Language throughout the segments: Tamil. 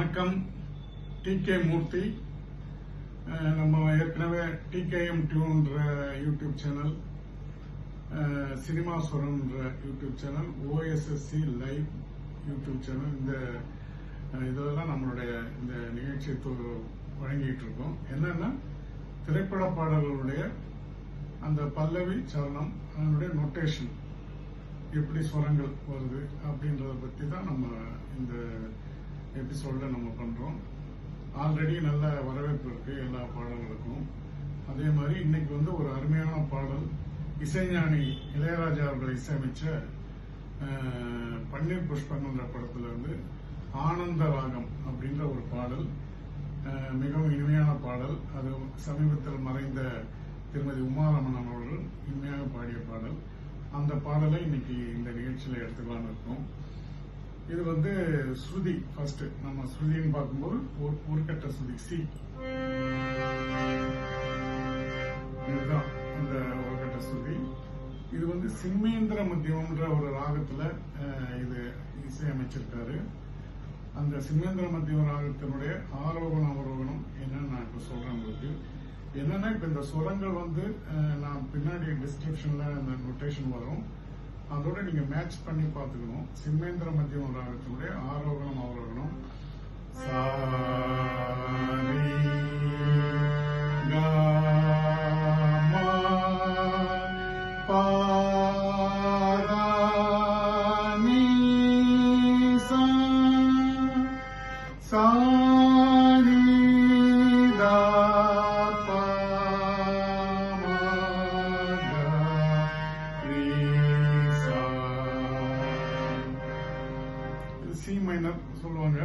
வணக்கம். டி கே மூர்த்தி நம்ம ஏற்கனவே டிகேஎம் டியூன்ற YouTube channel சினிமாஸ்வரன்ற cinema YouTube channel OSSC live YouTube channel இந்த இதெல்லாம் நம்மளுடைய இந்த நிகழ்ச்சியை வழங்கிட்டு இருக்கோம் என்னன்னா திரைப்பட பாடல்களுடைய அந்த பல்லவி சரணம் அதனுடைய நொட்டேஷன் எப்படி ஸ்வரங்கள் வருது அப்படின்றத பற்றி தான் நம்ம இந்த எபிசோட்ல நம்ம பண்றோம். ஆல்ரெடி நல்ல வரவேற்பு இருக்கு எல்லா பாடல்களுக்கும். அதே மாதிரி இன்னைக்கு வந்து ஒரு அருமையான பாடல் இசைஞானி இளையராஜா அவர்கள் இசையமைச்ச பன்னீர் புஷ்பங்கன்ற படத்துல இருந்து ஆனந்த ராகம் அப்படின்ற ஒரு பாடல் மிகவும் இனிமையான பாடல். அது சமீபத்தில் மறைந்த திருமதி உமாரமணன் அவர்கள் இனிமையாக பாடிய பாடல். அந்த பாடலை இன்னைக்கு இந்த நிகழ்ச்சியில் எடுத்துக்கலாம்னு இருக்கோம். இது வந்து ஸ்ருதி ஃபர்ஸ்ட் நம்ம ஸ்ருதின்னு பார்க்கும்போது ஒரு ஒரு கட்ட ஸ்ருதி. சி. இதுதான் இந்த ஒரு கட்ட ஸ்ருதி. இது வந்து சிம்மேந்திர மத்தியம்ன்ற ஒரு ராகத்துல இது இசையமைச்சிருக்காரு. அந்த சிம்மேந்திர மத்தியம் ராகத்தினுடைய ஆரோகணம் அவரோகணம் என்னன்னு நான் இப்ப சொல்றேன் உங்களுக்கு. என்னன்னா இப்ப இந்த சுரங்கள் வந்து நான் பின்னாடி டிஸ்கிரிப்ஷன்ல அந்த நொட்டேஷன் வரும். அதோட நீங்க மேட்ச் பண்ணி பார்த்துக்கணும். சிம்மேந்திர மத்தியம் ராகத்தினுடைய ஆரோகணம் அவரோகணம். சா சொல்லுவாங்க.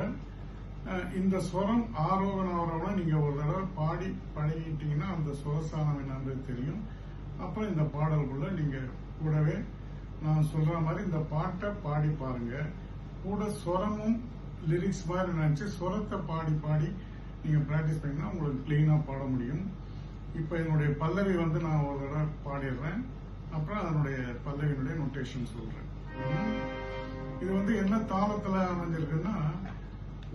இந்த ஸ்வரம் ஆரோகண ஆரோகணம் நீங்க ஒரு தடவை பாடி பழகிட்டீங்கன்னா அந்த சுரஸ்தானம் என்னன்றது தெரியும். அப்புறம் இந்த பாடல்குள்ள நீங்க கூடவே நான் சொல்ற மாதிரி இந்த பாட்டை பாடி பாருங்க. கூட ஸ்வரமும் லிரிக்ஸ் மாதிரி நினைச்சு ஸ்வரத்தை பாடி பாடி நீங்க பிராக்டிஸ் பண்ணிங்கன்னா உங்களுக்கு கிளீனா பாட முடியும். இப்ப என்னுடைய பல்லவி வந்து நான் ஒரு தடவை பாடிடுறேன். அப்புறம் அதனுடைய பல்லவியினுடைய நொட்டேஷன் சொல்றேன். இது வந்து என்ன தாளத்துல அமைஞ்சிருக்குன்னா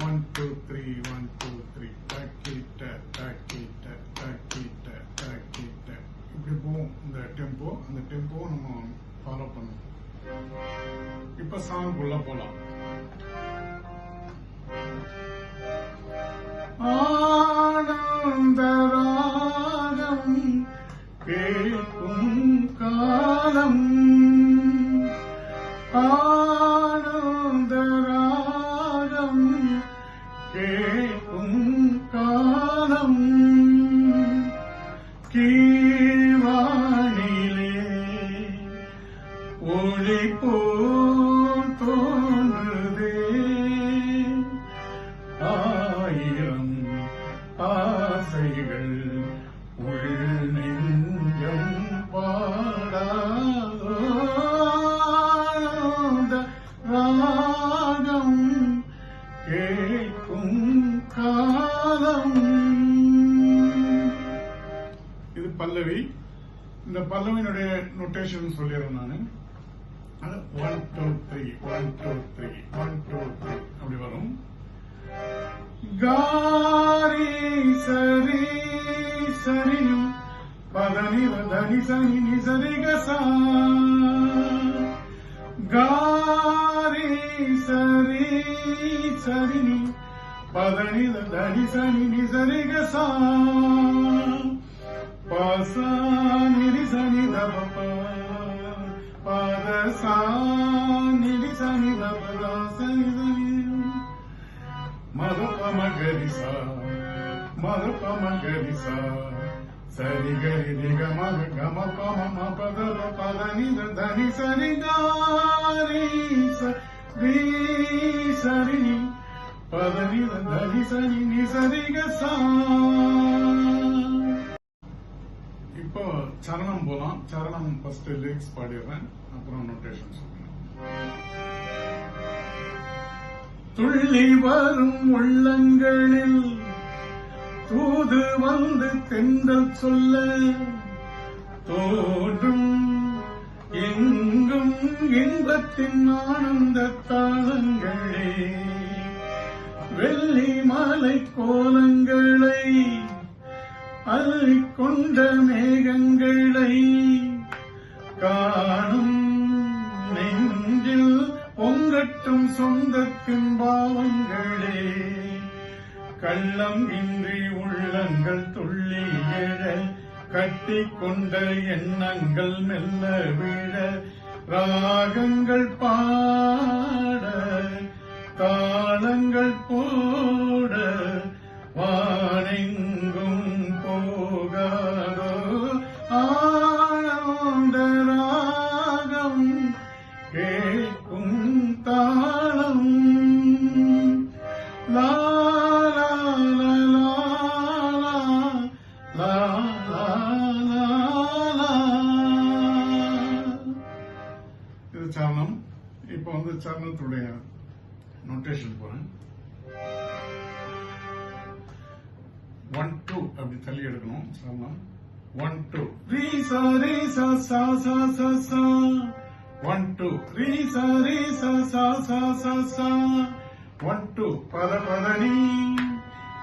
one two three one two three தக்கிட்ட தக்கிட்ட தக்கிட்ட தக்கிட்ட. இப்படி போகும். இந்த டெம்போ அந்த டெம்போ நம்ம ஃபாலோ பண்ணுவோம் இப்ப சாங்குள்ள போலாம். കാലം കീ பல்லவி இந்த பல்லவியினுடைய நொட்டேஷன் சொல்லிடுறேன் நான். One two three one two three one two three அப்படி வரும். காரி சரி சரி பதனி வதனி சனி நி சரி கசா காரி சரி சரி பதனி வதனி சனி நி சரி கசா பசா நிரி சனி தப பத சா நிரி சனி தப சனி சனி மதப்பமகரிசா மதப்பமகரிசா சரி கரி நிக மக கம பம ம பத ர பத நித தனி சரி காரி சரி சரி நி பத நித தனி சரி நி சரி கசா இப்போ சரணம் போலாம். சரணம் ஃபர்ஸ்ட் லிரிக்ஸ் பாடிடுறேன். அப்புறம் நோட்டேஷன் சொல்றேன். துள்ளி வரும் உள்ளங்களில் தூது வந்து தென்றல் சொல்ல தோன்றும். எங்கும் இன்பத்தின் ஆனந்த தாளங்களே. வெள்ளி மாலை கோலங்களை அலறிக்கொண்ட மேகங்களை காணும் நெஞ்சில் பொங்கட்டும் சொந்தத்தின் பாவங்களே. கள்ளம் இன்றி உள்ளங்கள் துள்ளி எழ கட்டிக்கொண்ட எண்ணங்கள் மெல்ல விழ ராகங்கள் பாட தாளங்கள் போட வானெங்கும் சரணம் இப்போ வந்து சரணத்துடைய நோட்டேஷன் போறேன். ஒன் டூ அப்படி தள்ளி எடுக்கணும். சரணம் ஒன் டூ ரீ சா ரே சா சா சா சா சா. ஒன் டூ ரீ சா ரே சா சா சா சா சா. ஒன் டூ பத பதனி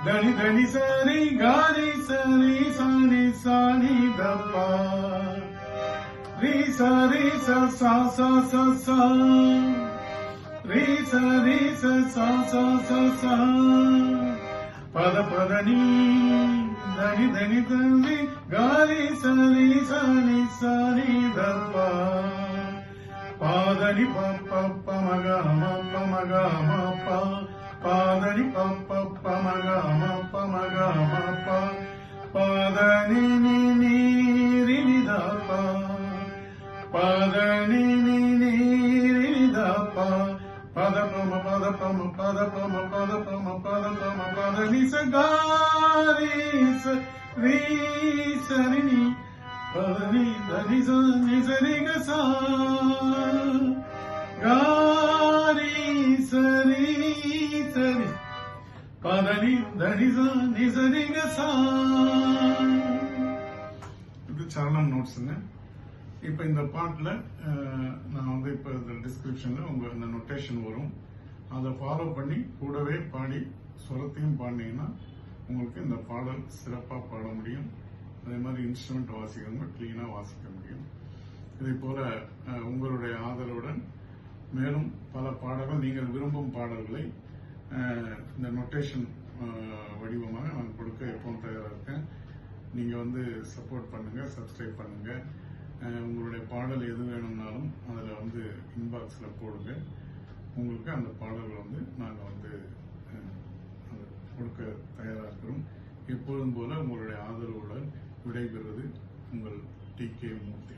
தனி தனி சரி காரி சரி சாணி சாணி தப்பா. re sa re sa sa. Sa sa sa re sa re sa sa sa sa sa పద పద నీ దని దని తంది గాలి సరి సని సని దప్ప పాదని పప్ప మగ మప్ప మగ మప్ప పాదని పప్ప మగ మప్ప మగ మప్ప పాదని నీ పదని పద పమ పద పమ పద పమ పద పమ పద పమ పద గారీస రీసరిని పదని ధనిస నిసరి గస గారీస రీసరి పదని ధనిస నిసరి గస ఇప్పుడు చరణం నోట్స్ ఉన్నాయి. இப்போ இந்த பாட்டில் நான் வந்து இப்போ இந்த டிஸ்கிரிப்ஷனில் உங்கள் இந்த நொட்டேஷன் வரும். அதை ஃபாலோ பண்ணி கூடவே பாடி சுரத்தையும் பாடினீங்கன்னா உங்களுக்கு இந்த பாடல் சிறப்பாக பாட முடியும். அதே மாதிரி இன்ஸ்ட்ருமெண்ட் வாசிக்கிறவங்க க்ளீனாக வாசிக்க முடியும். இதே போல உங்களுடைய ஆதரவுடன் மேலும் பல பாடல்கள் நீங்கள் விரும்பும் பாடல்களை இந்த நொட்டேஷன் வடிவமாக நான் கொடுக்க எப்பவும் தயாராக இருக்கேன். நீங்கள் வந்து சப்போர்ட் பண்ணுங்கள் சப்ஸ்கிரைப் பண்ணுங்கள் உங்களுடைய பாடல் எது வேணும்னாலும் அதில் வந்து இன்பாக்ஸில் போடுங்க. உங்களுக்கு அந்த பாடல்கள் வந்து நாங்கள் வந்து கொடுக்க தயாராக இருக்கிறோம். எப்பொழுதும் போல உங்களுடைய ஆதரவுடன் விடைபெறுவது உங்கள் டி கே மூர்த்தி.